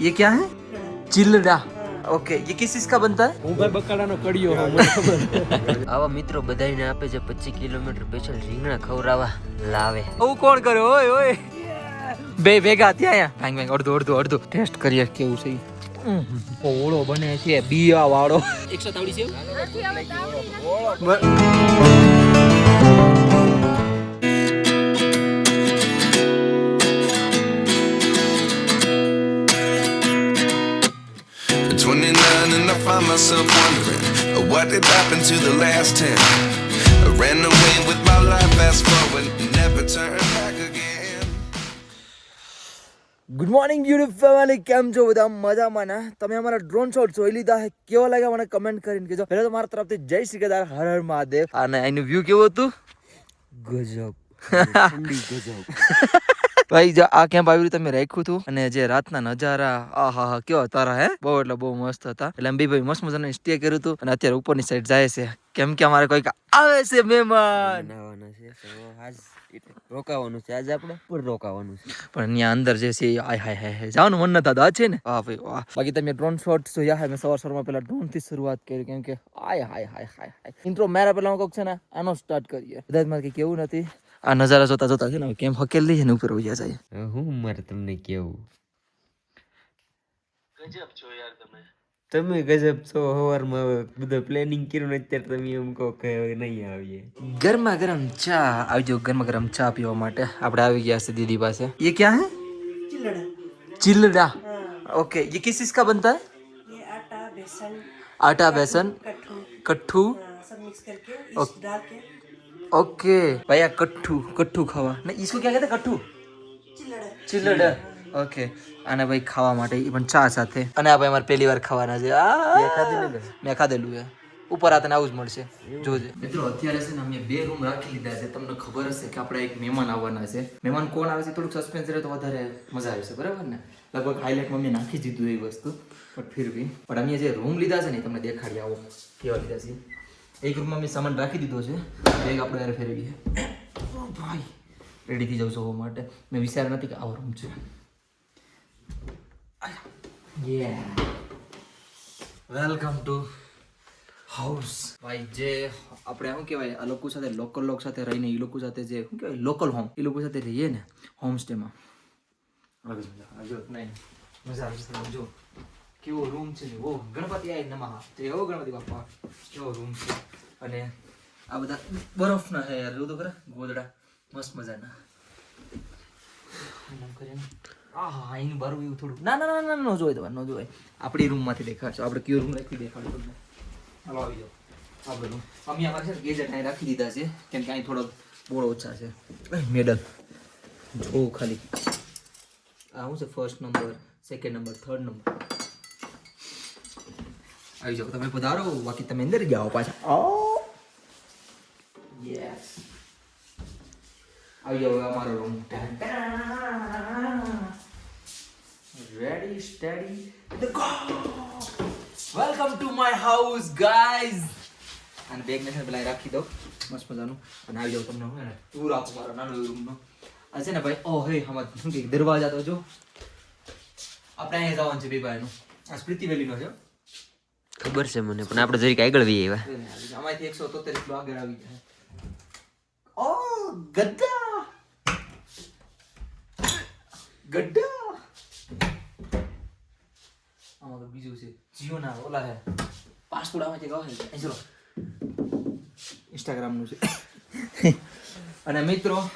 ये क्या है चिल्लडा ओके ये किस चीज का बनता है હું ભાઈ બકાલાનો કડિયો હોઉં, મને ખબર આવા મિત્રો બધાને આપે છે પચીસ કિલોમીટર પેછલ રીંગણા ખવડાવવા લાવે હું કોણ કરે ઓય ઓય બે ભેગા ત્યાં ભાંગ ભાંગ અડધો અડધો અડધો ટેસ્ટ કરીએ કેવું છે ઈ. ઉહ, ઓળો બને છે બિયા વાળો એકસો તાવડી છે At find myself wondering uh, what did happen to the last 10. I ran away with my life, fast forward, never turn back again. Good morning YouTube family કેમ છો બધા? મજામાં ને? તમે અમારા ડ્રોન શોટ જોઈ લીધા કેવો લાગ્યા મને કમેન્ટ કરીને કહેજો. પહેલા તો મારા તરફથી જય શ્રી કેદાર હર હર મહાદેવ. અને એનું વ્યૂ કેવું હતું? ગજબ. ગજબ. ભાઈ જો આ કેમ્પ આવી રીતે તમે રાખ્યું હતું અને જે રાતના નજારા આ હા હા કયો તારા હે? બહુ એટલે બહુ મસ્ત હતા. એટલે અંબી ભાઈ મસ્ત મજાનું સ્ટે કર્યું હતું અને અત્યારે ઉપરની સાઈડ જાય છે. કેમ કે અમારે કોઈક આવે છે મહેમાન. તો રોકાવાનું છે આજે આપણે ઉપર રોકાવાનું છે. પણ ત્યાં અંદર જે છે આય હાય હાય હાય જવાનું મન નતા આ છે ને? વાહ ભાઈ વાહ. બાકી તમે ડ્રોન શોટ જોયા હે મેં સવાર સવારમાં પેલા ડ્રોનથી શરૂઆત કરી કેમ કે આય હાય હાય હાય હાય. ઇન્ટ્રો મારા પેલા હું કહું છે ને આનો સ્ટાર્ટ કરીએ. બધા મારે કેવું નથી. આ નજારા જોતા જોતા છે ને કેમ હકેલ લઈએ ને ઉપર ઉજા જાય હું મારે તમને કેવું તમે ગજબ છો સવારમાં બધું પ્લાનિંગ કર્યું ને અત્યારે તમે એમ કહો કે હવે નહીં આવીએ ગરમા ગરમ ચા આવજો ગરમા ગરમ ચા પીવા માટે આપણે આવી ગયા છે દીદી પાસે ये क्या है चिल्लड़ा चिल्लड़ा ओके ये किस चीज का बनता है ये आटा बेसन आटा बेसन कट्ठू कट्ठू हाँ, सब मिक्स करके ईस्ट डाल के ओके भाई आ कट्ठू कट्ठू खावा नहीं इसको क्या कहते हैं कट्ठू चिल्लड़ ચિલ્લડ ઓકે અને ભાઈ ખાવા માટે એ પણ ચા સાથે અને આ ભાઈ અમારે પહેલી વાર ખાવાના છે આ મેં ખાધેલું છે ઉપર આ તને આવું જ મળશે જોજે મિત્રો અત્યારે છે ને અમે બે રૂમ રાખી લીધા છે તમને ખબર હશે કે આપણે એક મહેમાન આવવાના છે મહેમાન કોણ આવે છે થોડુંક સસ્પેન્સ રહે તો વધારે મજા આવશે બરાબર ને લગભગ હાઇલાઇટ મમ્મી નાખી દીધું એ વસ્તુ બટ ફિર બી પણ અમે જે રૂમ લીધા છે ને એ તમને દેખાડી આવો કેવા લીધા છે એક રૂમમાં મેં સામાન રાખી દીધો છે. બેગ આપણે યાર ફેરવીએ. ભાઈ રેડી થઈ જાઉં છું માટે. મેં વિચાર નથી કે આવો રૂમ છે. વેલકમ ટુ હાઉસ ભાઈ જે આપણે શું કહેવાય આ લોકો સાથે લોકલ લોક સાથે રહીને એ લોકો સાથે જે શું કહેવાય લોકલ હોમ એ લોકો સાથે રહીએ ને હોમ સ્ટેમાં આવજો નહીં. મજા આવશે જો કેવો રૂમ છે ને ઓ ગણપતિ આય નમઃ. તો હો ગણપતિ બાપા, કેવો રૂમ છે? અને આ બધા બરફના છે યાર, જોતો ખરા, ગોદડા, મસ્ત મજાના. આમ કરીને. આહા એનું બારું એવું થોડું. ના ના ના ના, ન જોઈ દેવા ન જોવાય. આપણી રૂમમાંથી દેખાડશો આપણે કયો રૂમ રાખી દેખાડો તમને. હાલો, આવી જાઓ. આપણે રૂમ અમે અમારે છે ગેજેટ અહીં રાખી દીધા છે, કેમ કે અહીં થોડોક બોળ ઓછા છે. મેડલ. જો ખાલી. આ શું છે? First number second number third number આવી જાઓ તમે પધારો બાકી તમે અંદર જાઓ પાછા યસ આવી જાઓ અમારો room ready steady go welcome to my house guys અને બેગ ને પેલા રાખી દો મસ્ત મજાનું અને આવી જાઓ તમને હું ટૂર આપો મારો નાનો રૂમનો આ છે ને ભાઈ ઓ હે હમત શું દરવાજા તો જો આપણે અહીંયા જવાનું છે ભાઈ ભાઈનું આ સ્મૃતિ વેલીનો છે ખબર છે મને, પણ આપણે જરીક આગળ વી આવ્યા આમાંથી એકસો તોતેર કિલો આગળ આવી જાય. ઓ, ગદ્દા. આમાં તો બીજું છે જીઓના ઓલા પાસપોર્ટ આમાંથી અહીં ચલો. ઇન્સ્ટાગ્રામનું છે. અને મિત્રો,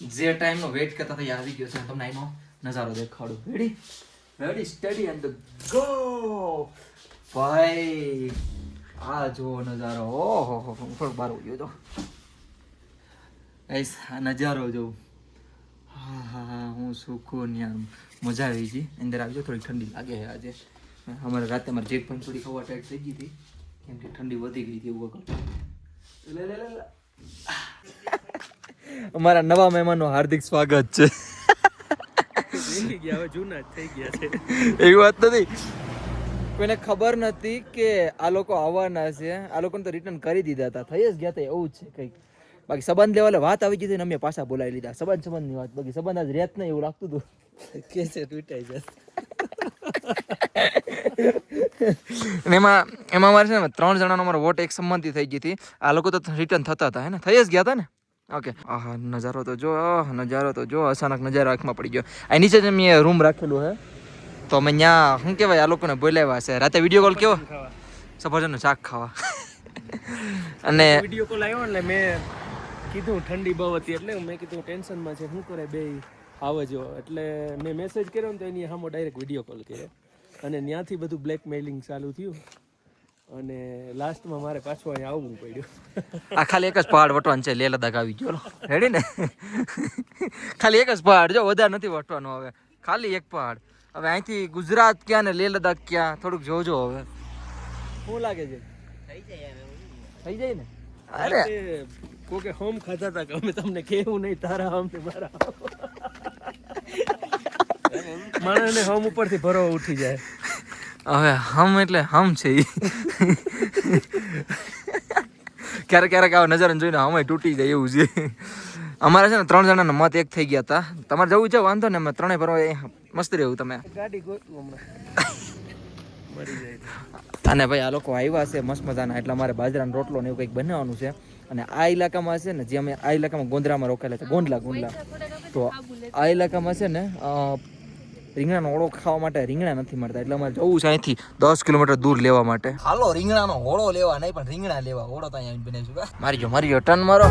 જે ટાઈમનો વેટ કરતા હતા આવી ગયો છે. તમને એનો નજારો દેખાડું. Ready ready steady and go ભાઈ આ જો નજારો. ઓહો હો હો થોડુંક બહાર ગયો તો ગાઈસ આ નજારો જો હા હા હા હું સુકૂન યાર મજા આવી ગઈ. અંદર આવજો થોડી ઠંડી લાગે છે આજે. અમારે રાતે અમારે જેક પણ થોડી ખવા ટાઈટ થઈ ગઈ હતી કેમ કે ઠંડી વધી ગઈ હતી એવું વખત લે લે લે લે. અમારા નવા મહેમાનનું હાર્દિક સ્વાગત છે. ગયા હવે જૂના થઈ ગયા છે. એવી વાત નથી. કોઈને ખબર નથી કે આ લોકો આવવાના છે. આ લોકોને તો રિટર્ન કરી દીધા હતા. થઈ જ ગયા હતા એવું જ છે કંઈક. બાકી સંબંધ લેવાલે વાત આવી ગઈ હતી ને અમે પાછા બોલાવી લીધા. સંબંધ સંબંધની વાત. બાકી સંબંધ આજ રહેત નહીં એવું લાગતું હતું. કે છે તૂટાઈ જશે. એમાં એમાં અમારે છે ને ત્રણ જણાનો અમારો વોટ એક સંમતિ થઈ ગઈ હતી. આ લોકો તો રિટર્ન થતા હતા હે ને? થઈ જ ગયા હતા ને? ઓકે આહા નજારો તો જો નજારો તો જો. અચાનક નજારો આંખમાં પડી ગયો. આ નીચે જ મેં રૂમ રાખેલું હે. તો અમે ત્યાં શું કહેવાય આ લોકોને બોલાવ્યા છે. રાતે વીડિયો કોલ કેવો? સફરજનનું શાક ખાવા. અને વીડિયો કોલ આવ્યો એટલે મેં કીધું ઠંડી બહુ હતી એટલે મેં કીધું ટેન્શનમાં છે શું કરે બે? આવજો એટલે મેં મેસેજ કર્યો ને તો એની સામો ડાયરેક્ટ વીડિયો કોલ કર્યો. અને ત્યાંથી બધું બ્લેકમેલિંગ ચાલુ થયું. અને લાસ્ટમાં મારે પાછું અહીંયા આવવું પડ્યું. આ ખાલી એક જ પહાડ વટવાનું છે લેહ લદાખ આવી ગયો. રેડી ને? ખાલી એક જ પહાડ જો વધારે નથી વટવાનું હવે. ખાલી એક પહાડ. હવે અહીંથી ગુજરાત ક્યાં ને લેહ લદ્દાખ ક્યાં? થોડુંક જોજો હવે. શું લાગે છે? થઈ જાય ને? અરે. કોકે હોમ ખાધા હતા કે અમે તમને કેવું નહીં તારા હોમ ને મારા માણસને હોમ ઉપરથી ભરો ઉઠી જાય. હવે હમ એટલે હમ છે ક્યારેક ક્યારેક આવા નજર જોઈને હમે તૂટી જાય એવું છે. અમારે છે ને ત્રણ જણાના મત એક થઈ ગયા હતા. તમારે જવું છે? વાંધો ને અમે ત્રણેય ફરવા મસ્ત રહેવું તમે. અને ભાઈ આ લોકો આવ્યા છે મસ્ત મજાના એટલે અમારે બાજરાનો રોટલો ને એવું કંઈક બનાવવાનું છે. અને આ ઇલાકામાં છે ને જે અમે આ ઇલાકામાં ગોંદરામાં રોકાયેલા છે ગોંડલા ગોંડલા. તો આ ઇલાકામાં છે ને રીંગણાનો ઓળો ખાવા માટે રીંગણા નથી મળતા એટલે અમારે જવું છે અહીંથી દસ કિલોમીટર દૂર લેવા માટે. હાલો રીંગણાનો ઓળો લેવા નહીં પણ રીંગણા લેવા. ઓળો તો અહીંયા બનાવીશું મારી જો મારી જો ટન મારો.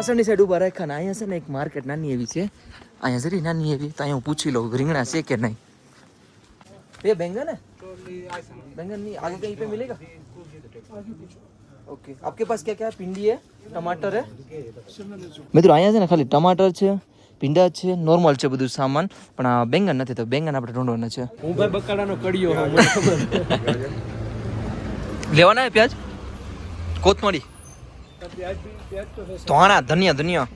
પાછળની સાઈડ ઊભા રાખ્યા ને અહીંયા છે ને એક માર્કેટ નાની એવી છે અહીંયા જરી નાની એવી તો અહીંયા હું પૂછી લઉં રીંગણા છે કે નહીં ये बैंगन है बैंगन नहीं आगे कहीं पे मिलेगा ओके आपके पास क्या क्या है भिंडी है टमाटर है મિત્રો અહીંયા છે ને ખાલી ટમાટર છે ભીંડા છે નોર્મલ છે બધું સામાન પણ આ બેંગન નથી તો બેંગન આપણે ઢૂંઢવાના છે હું ભાઈ બકાલાનો કડિયો હોઉં મને ખબર લેવાના હે પ્યાજ કોથમરી ધાણા ધનિયા ધનિયા.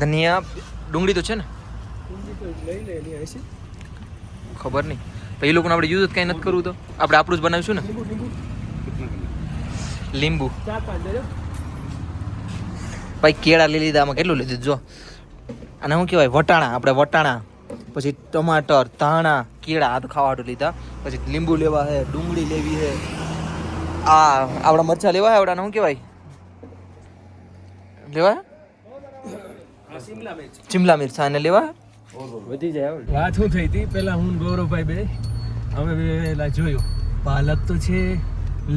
ધનિયા, ડુંગળી તો છે ને? ખબર નહીં. તો એ લોકોને આપણે યુઝ જ કાંઈ નથી કરવું તો. આપણે આપણું જ બનાવીશું ને? લીંબુ. ભાઈ, કેળા લઈ લીધા, આમાં કેટલું લીધું? જો. અને શું કહેવાય? વટાણા. આપણે વટાણા, પછી ટમાટર, ધાણા, કેળા, આ તો ખાવાડું લીધા. પછી લીંબુ લેવા છે ડુંગળી લેવી છે આ આપણા મરચા લેવા છે આવડાને શું કહેવાય? લેવા? શિમલા મિર્ચ અને લેવા? વધી જાય વાત શું થઈ હતી? પેલા હું ગૌરવભાઈ બે. અમે પેલા જોયું. પાલક તો છે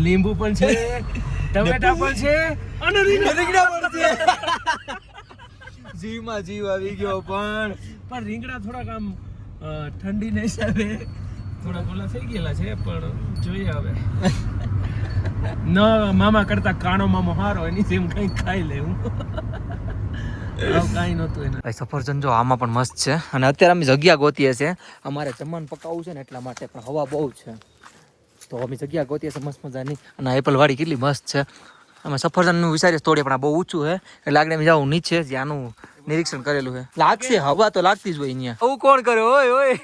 લીંબુ પણ છે ટમેટા પણ છે અને રીંગણા. પણ છે. જીવમાં જીવ આવી ગયો પણ પણ રીંગણા થોડાક આમ ઠંડી ઠંડીના હિસાબે થોડા ઓલા થઈ ગયેલા છે પણ જોઈએ હવે. ન મામા કરતા કાણો મામો હારો એની જેમ કઈ ખાઈ લેવું કાંઈ નહોતું એના. સફરજન જો આમાં પણ મસ્ત છે. અને અત્યારે અમે જગ્યા ગોતીએ છીએ. અમારે જમવાનું પકાવવું છે ને એટલા માટે પણ હવા બહુ છે. તો અમે જગ્યા ગોતીએ છીએ મસ્ત મજાની. અને એપલ વાડી કેટલી મસ્ત છે. અમે સફરજનનું વિચારીએ તોડીએ પણ આ બહુ ઊંચું છે. એટલે આગળ અમે જાઉં નીચે જ્યાંનું નિરીક્ષણ કરેલું છે. લાગશે હવા તો લાગતી જ હોય અહીંયા. આવું કોણ કરે? ઓય ઓય.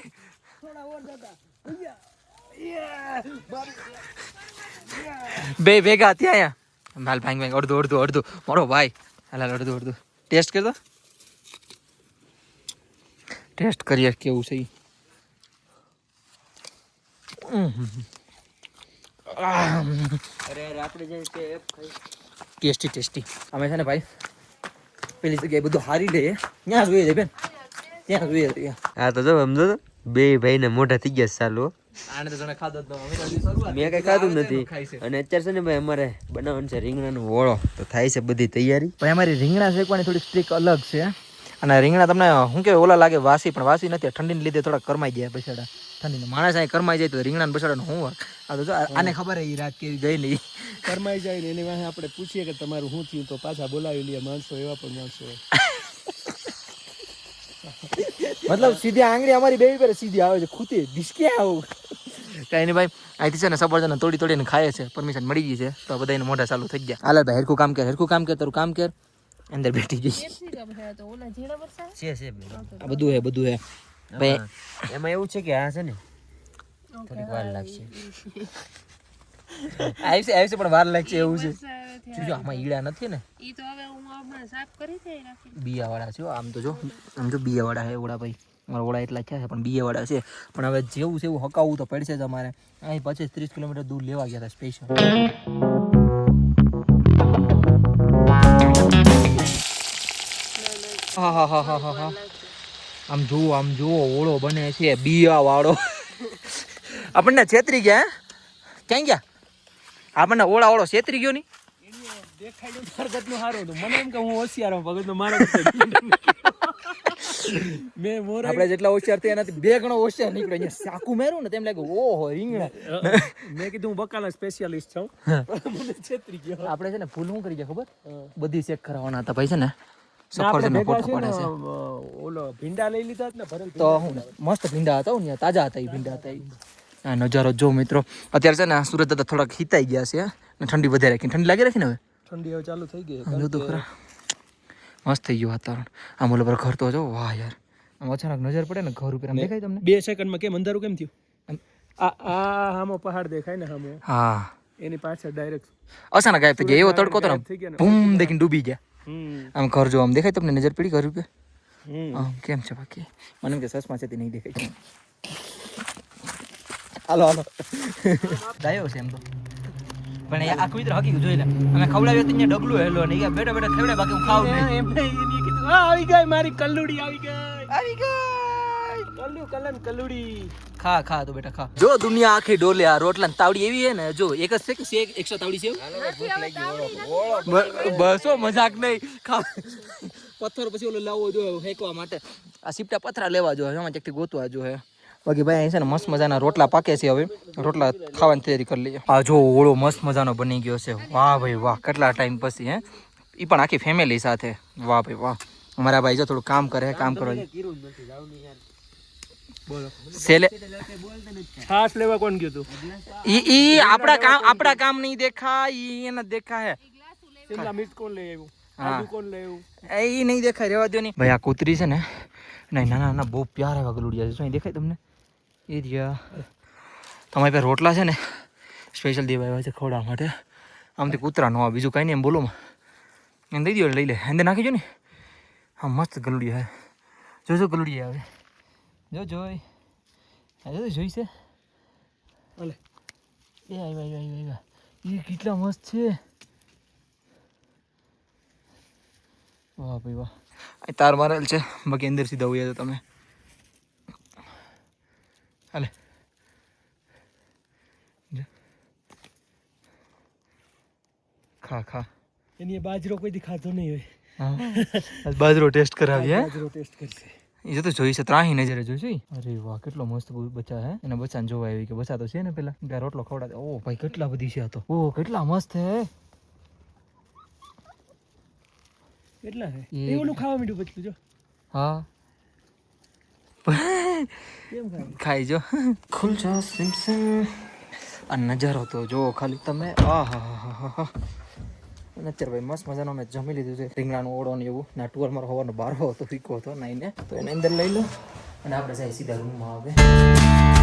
બે ભેગા ત્યાં અહીંયા. માલ ભાંગ ભાંગ, અડધું અડધું અડધું. મારો ભાઈ. હાલ હાલ, અડધું અડધું. ટેસ્ટ કરતો ટેસ્ટ કરીએ કેવું છે ટેસ્ટી ટેસ્ટી અમે છે ને ભાઈ, પેલી જગ્યાએ બધું હારી લઈએ. ત્યાં જોઈએ છે બેન. ત્યાં જોઈએ હા, તો જો, સમજો બે ભાઈને મોઢા થઈ ગયા ચાલુ આને તો જણે ખાધો જ મેં કઈ ખાધું નથી. અને અત્યારે છે ને ભાઈ અમારે બનાવવાનું છે રીંગણાનો ઓળો તો થાય છે બધી તૈયારી. ભાઈ અમારી રીંગણા શેકવાની થોડીક સ્ટ્રીક અલગ છે. અને રીંગણા તમને શું કે ઓલા લાગે વાસી પણ વાસી નથી. ઠંડીને લીધે થોડા કરમાઈ ગયા બસાડા ઠંડીને માણસ અહીં કરમાઈ જાય તો રીંગણા બસાડાનો શું વર્ક આ તો જો આને ખબર હે એ રાત કેવી ગઈ નહીં કરમાઈ જાય ને એની વાંહે આપણે પૂછીએ કે તમારું શું થયું તો પાછા બોલાવી લઈએ. માણસો એવા પણ માણસો મતલબ સીધી આંગળી અમારી બેવી પર સીધી આવે છે. ખૂતી દિસકે આવું? કઈ નહીં ભાઈ અહીંથી છે ને સફરજન તોડી તોડીને ખાય છે પરમિશન મળી ગઈ છે તો બધાને મોઢા ચાલુ થઈ ગયા. હાલ ભાઈ હરખું કામ કર હરખું કામ કર તારું કામ કર અંદર બેઠી ગઈ છે છે આ બધું હે બધું હે. ભાઈ એમાં એવું છે કે આ છે ને થોડીક વાર લાગશે. આવશે આવશે પણ વાર લાગશે એવું છે. જોજો આમાં ઈડા નથી ને? ઈ તો હવે હું સાફ કરી દે રાખી બિયાવાળા છે આમ તો જો આમ જો બિયાવાળા હે ઓળા ભાઈ મારા ઓળા એટલા થયા છે, પણ બિયાવાળા છે. પણ હવે જેવું છે એવું હકાવવું તો પડશે જ અમારે. અહીં પચીસ ત્રીસ કિલોમીટર દૂર લેવા ગયા હતા સ્પેશિયલ આમ જુઓ આમ જુઓ, ઓળો બને છે, બીયા વાળો. આપણને છેતરી ગયા? ક્યાં ગયા? આપણને ઓળા ઓળો છેતરી ગયો નહીં? દેખાય સારું હતું. મને એમ કે હું હોશિયાર હું ભગતનો મારો મેં મોર આપણે જેટલા હોશિયાર થયા એનાથી બે ગણો હોશિયાર નીકળ્યો. અહીંયા સાકુ મેરું ને તેમ લાગે ઓહો રીંગણા. મેં કીધું હું બકાલા સ્પેશિયાલિસ્ટ છું. મને છેતરી ગયો. આપણે છે ને ફૂલ શું કરી ગયા ખબર બધી ચેક કરાવવાના હતા ભાઈ છે ને. સફરજનનો ભેગા ફોટો છે ને, પડે છે ઓલો ભીંડા લઈ લીધા ને ભરેલ તો હું મસ્ત ભીંડા હતા ને તાજા હતા એ ભીંડા હતા આ નજારો જો મિત્રો અત્યારે છે ને સુરત દાદા થોડાક હિતાઈ ગયા છે ઠંડી વધારે રાખી ઠંડી લાગી રાખી ને હવે? ઠંડી હવે ચાલુ થઈ ગઈ જો તો ખરા. મસ્ત થઈ ગયું વાતાવરણ. આમ ઓલો પર ઘર તો જો વાહ યાર. આમ અચાનક નજર પડે ને ઘર ઉપર આમ દેખાય તમને? બે સેકન્ડમાં કેમ? અંધારું કેમ થયું? આ આ હામો પહાડ દેખાય ને હામો. હા. એની પાછળ ડાયરેક્ટ અચાનક ગાયબ થઈ ગયા. એવો તડકો તો બૂમ દેખીને ડૂબી ગયા. આમ ઘર જો આમ દેખાય તમને નજર પડી ઘર ઉપર? હમ. આમ કેમ છે બાકી? મને એમ કે સસમા છે તે નહીં દેખાય. હાલો હાલો. ગાયો છે એમ તો. પણ આ કુતરો હકીકત જોઈ લે. અમે ખવડાવ્યો તો અહીંયા ડગલું હેલો ને બેઠા બેઠા ખવડે બાકી હું ખાવ નહીં. એમને કીધું આ આવી ગઈ મારી કલ્લુડી આવી ગઈ. આવી ગઈ. કલ્લુ કલન કલ્લુડી. ખા ખા તો બેટા ખા. જો દુનિયા આખી ડોલે આ રોટલા ને તાવડી એવી હે ને જો એક જ છે કે એક એકસો તાવડી છે બસો મજાક નહીં. ખા. પથ્થર પછી ઓલો લાવવો જોઈએ ફેંકવા માટે. આ સીપટા પથરા લેવા જોઈએ એમાં ક્યાંકથી ગોતવા જોઈએ બાકી ભાઈ અહીં છે ને મસ્ત મજાના રોટલા પાકે છે હવે. રોટલા ખાવાની તૈયારી કરી લઈએ. આ જો ઓળો મસ્ત મજાનો બની ગયો છે. વાહ ભાઈ વાહ કેટલા ટાઈમ પછી હે? એ પણ આખી ફેમિલી સાથે. વાહ ભાઈ વાહ. અમારા ભાઈ જો થોડું કામ કરે કામ કરવા. સેલે છાસ લેવા કોણ ગયું તું? ઈ ઈ કામ આપણા કામ નહીં દેખાય ઈ એને દેખાય. શિમલા મિર્ચ કોણ લઈ આવ્યું? હા. કોણ લઈ આવ્યું? એ નહીં દેખાય રેવા દો નહીં. ભાઈ આ કૂતરી છે ને નાના નાના બહુ પ્યારા એવા ગલુડિયા છે. શું દેખાય તમને? એ રહ્યા તમારી પાસે રોટલા છે ને સ્પેશિયલ દેવા આવ્યા છે ખવડાવવા માટે. આમથી કૂતરા નો આવે બીજું કાંઈ નહીં એમ બોલોમાં એમ દઈ દો લઈ લે. એને નાખી જો ને. હા મસ્ત જો જો ગલુડિયા આવે. જો જોઈ. હા જો જોઈ છે. ભલે એ આવ્યા આવ્યા આવ્યા આવ્યા. એ કેટલા મસ્ત છે. વાહ ભાઈ વાહ. તાર મારેલ છે. બાકી અંદર સીધા હોય તો તમે. હાલે ખા ખા. એની બાજરો કોઈ ખાધો નહીં હોય. હા. બાજરો ટેસ્ટ કરાવી હે? બાજરો ટેસ્ટ કરશે. એ તો જોઈ છે ત્રાહી નજરે જોઈ. અરે વાહ કેટલો મસ્ત બચ્ચા હે? એના બચ્ચાને જોવા આવી કે બચ્ચા તો છે ને પેલા. ત્યાં રોટલો ખવડાવે. ઓ ભાઈ કેટલા બધી છે આ તો. ઓ કેટલા મસ્ત હે? કેટલા હે એ- ઓલું ખાવા મીઠું પછી જો. હા. ખાઈ જો ખુલ જા સિમ સિમ. આ નજારો તો જો ખાલી તમે. આહા ભાઈ મસ્ત મજાનો મેં જમી લીધું છે. રીંગણાનું ઓળો ને એવું. ના ટુર મારો હોવાનો બારો હતો ફીકો હતો, નાઈને. તો એને અંદર લઈ લો. અને આપણે જાય સીધા રૂમમાં આવે